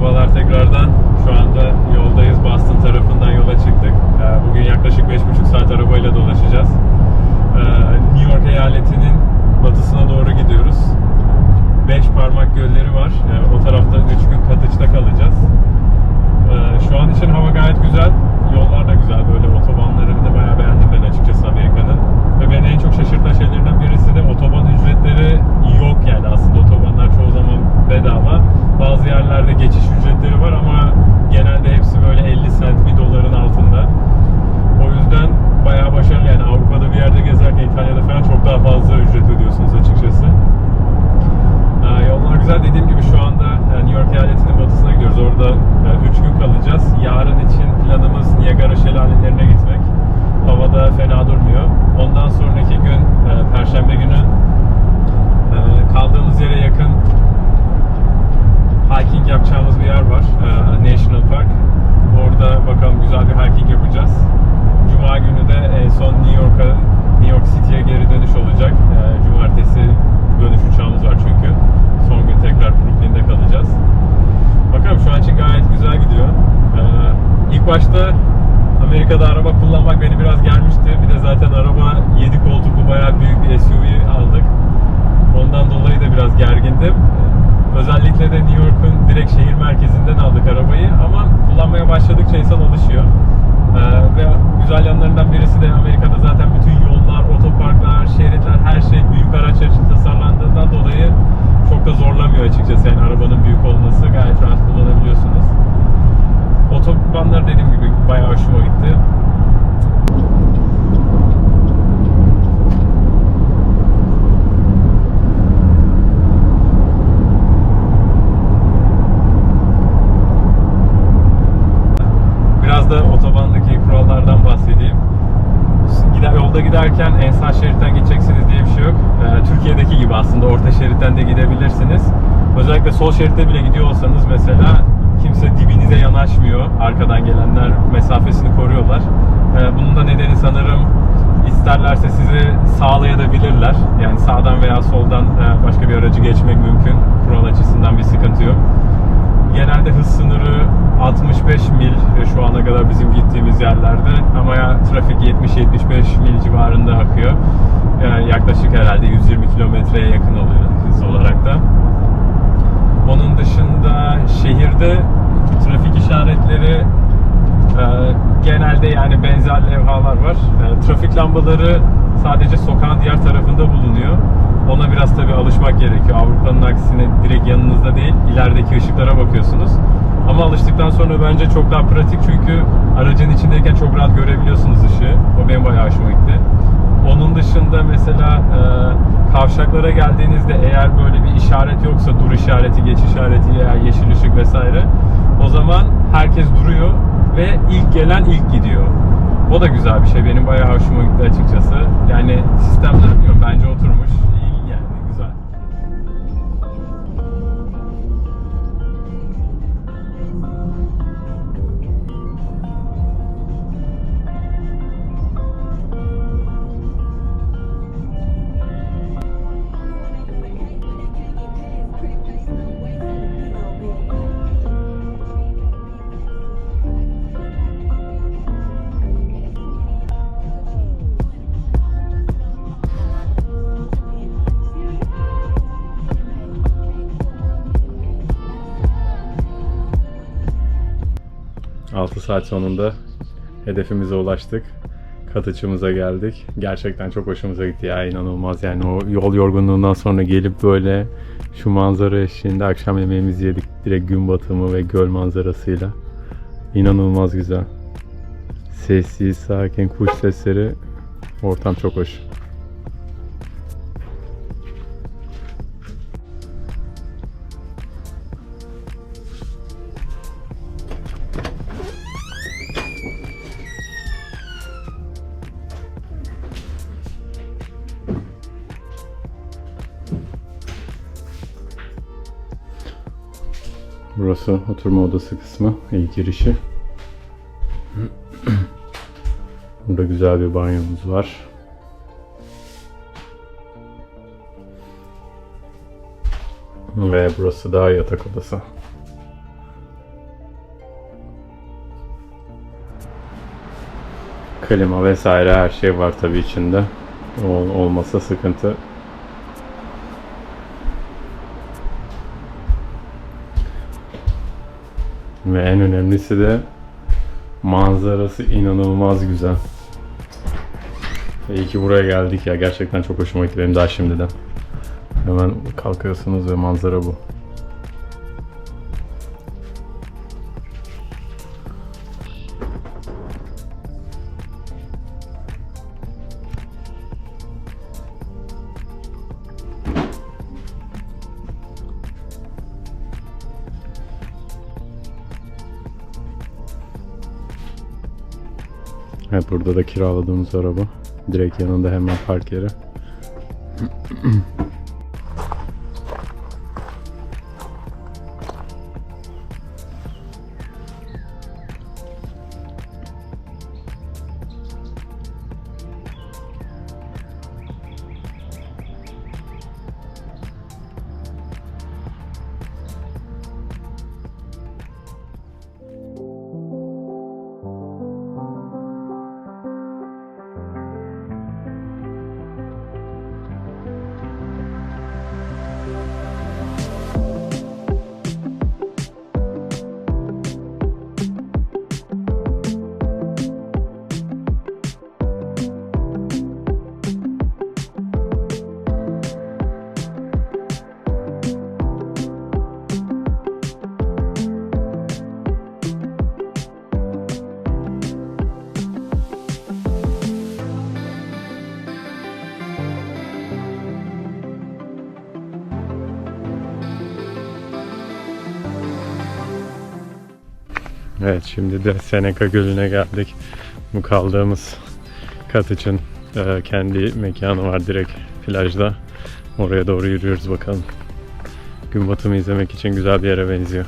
Merhabalar tekrardan. Şu anda yoldayız. Boston tarafından yola çıktık. Ee, Bugün yaklaşık 5,5 saat arabayla dolaşacağız. Ee, New York eyaletinin batısına doğru gidiyoruz. Beş parmak gölleri var. Ee, O tarafta 3 gün Katıç'ta kalacağız. Şu an için hava gayet güzel. Yollar da güzel. Böyle otobanlarını da bayağı beğendim ben açıkçası Amerika'nın. Ve beni en çok şaşırtan şeylerden birisi de otoban ücretleri yok yani aslında otobanlar çoğu zaman bedava. Bazı yerlerde geçiş ücretleri var ama genelde hepsi böyle 50 sent bir doların altında. O yüzden bayağı başarılı yani Avrupa'da bir yerde gezerken İtalya'da falan çok daha fazla ücret ödüyorsunuz açıkçası. Ee, Yollar güzel dediğim gibi şu anda e, New York eyaletinin batısına gidiyoruz. Orada 3 gün kalacağız. Yarın için planımız Niagara şelalelerine gitmek. Havada fena durmuyor. Ondan sonraki gün e, Perşembe günü e, kaldığımız yere yakın hiking yapacağımız bir yer var. e, National Park. Orada bakalım güzel bir hiking yapacağız. Cuma günü de en son New York'a, New York City'ye geri dönüş olacak. E, Cumartesi dönüş uçağımız var çünkü. Son gün tekrar Brooklyn'de kalacağız. Bakalım şu an için gayet güzel gidiyor. E, ilk başta Amerika'da araba kullanmak beni biraz germişti. Bir de zaten araba 7 koltuklu bayağı büyük bir SUV aldık. Ondan dolayı da biraz gergindim. Özellikle de New York'un direkt şehir merkezinden aldık arabayı ama kullanmaya başladıkça insan alışıyor. Ee, ve güzel yanlarından birisi de Amerika'da zaten bütün yollar, otoparklar, şeritler her şey büyük araçlar için tasarlandığından dolayı çok da zorlamıyor açıkçası yani arabanın büyük olması gayet rahat kullanabiliyorsunuz. Otobanlar dediğim gibi bayağı hoşuma gitti. Biraz da otobandaki kurallardan bahsedeyim. Gider, yolda giderken en sağ şeritten gideceksiniz diye bir şey yok. Ee, Türkiye'deki gibi aslında orta şeritten de gidebilirsiniz. Özellikle sol şeritte bile gidiyor olsanız mesela kimse dibinize yanaşmıyor. Arkadan gelenler mesafesini koruyorlar. Ee, bunun da nedeni sanırım isterlerse sizi sağlayabilirler. Yani sağdan veya soldan e, başka bir aracı geçmek mümkün. Kural açısından bir sıkıntı yok. Genelde hız sınırı 65 mil şu ana kadar bizim gittiğimiz yerlerde ama ya trafik 70-75 mil civarında akıyor. Yani yaklaşık herhalde 120 kilometreye yakın oluyor hız olarak da. Onun dışında şehirde trafik işaretleri e, genelde yani benzer levhalar var. E, trafik lambaları sadece sokağın diğer tarafında bulunuyor. Ona biraz tabii alışmak gerekiyor. Avrupa'nın aksine direkt yanınızda değil, ilerideki ışıklara bakıyorsunuz. Ama alıştıktan sonra bence çok daha pratik çünkü aracın içindeyken çok rahat görebiliyorsunuz ışığı. O benim bayağı hoşuma gitti. Onun dışında mesela e, kavşaklara geldiğinizde eğer böyle bir işaret yoksa dur işareti, geç işareti veya yeşil ışık vesaire o zaman herkes duruyor ve ilk gelen ilk gidiyor. O da güzel bir şey. Benim bayağı hoşuma gitti açıkçası. Yani sistemler bence oturmuş. 6 saat sonunda hedefimize ulaştık. Katıçımıza geldik. Gerçekten çok hoşumuza gitti ya inanılmaz yani o yol yorgunluğundan sonra gelip böyle şu manzara eşliğinde akşam yemeğimizi yedik. Direkt gün batımı ve göl manzarasıyla. İnanılmaz güzel. Sessiz, sakin, kuş sesleri. Ortam çok hoş. Burası oturma odası kısmı, ilk girişi. Burada güzel bir banyomuz var. Ve burası da yatak odası. Klima vesaire her şey var tabii içinde. Ol, olmasa sıkıntı Ve en önemlisi de manzarası inanılmaz güzel. İyi ki buraya geldik ya. Gerçekten çok hoşuma gitti benim daha şimdiden. Hemen kalkıyorsunuz ve manzara bu. Evet burada da kiraladığımız araba. Direkt yanında hemen park yeri. Evet şimdi de Seneca Gölü'ne geldik. Bu kaldığımız kat için e, kendi mekanı var direkt plajda. Oraya doğru yürüyoruz bakalım. Gün batımı izlemek için güzel bir yere benziyor.